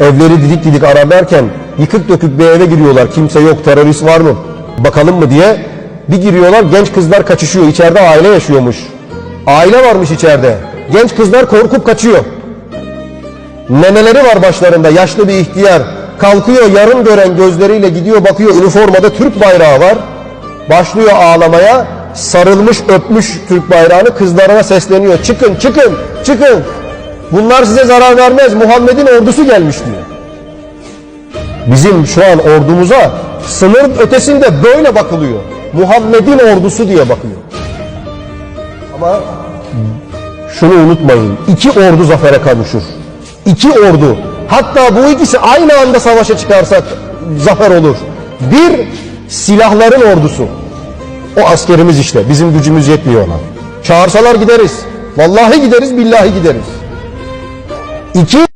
Evleri didik didik ararlarken yıkık dökük bir eve giriyorlar. Kimse yok, terörist var mı? Bakalım mı diye. Bir giriyorlar, genç kızlar kaçışıyor. İçeride aile yaşıyormuş. Aile varmış içeride. Genç kızlar korkup kaçıyor. Neneleri var başlarında, yaşlı bir ihtiyar. Kalkıyor yarım gören gözleriyle gidiyor bakıyor üniformada Türk bayrağı var. Başlıyor ağlamaya. Sarılmış öpmüş Türk bayrağını kızlarına sesleniyor. Çıkın çıkın çıkın. Bunlar size zarar vermez. Muhammed'in ordusu gelmiş diyor. Bizim şu an ordumuza sınır ötesinde böyle bakılıyor. Muhammed'in ordusu diye bakılıyor. Ama şunu unutmayın. iki ordu zafere kavuşur. İki ordu. Hatta bu ikisi aynı anda savaşa çıkarsak zafer olur. Bir silahların ordusu. O askerimiz işte. Bizim gücümüz yetmiyor ona. Çağırsalar gideriz. Vallahi gideriz, billahi gideriz. İki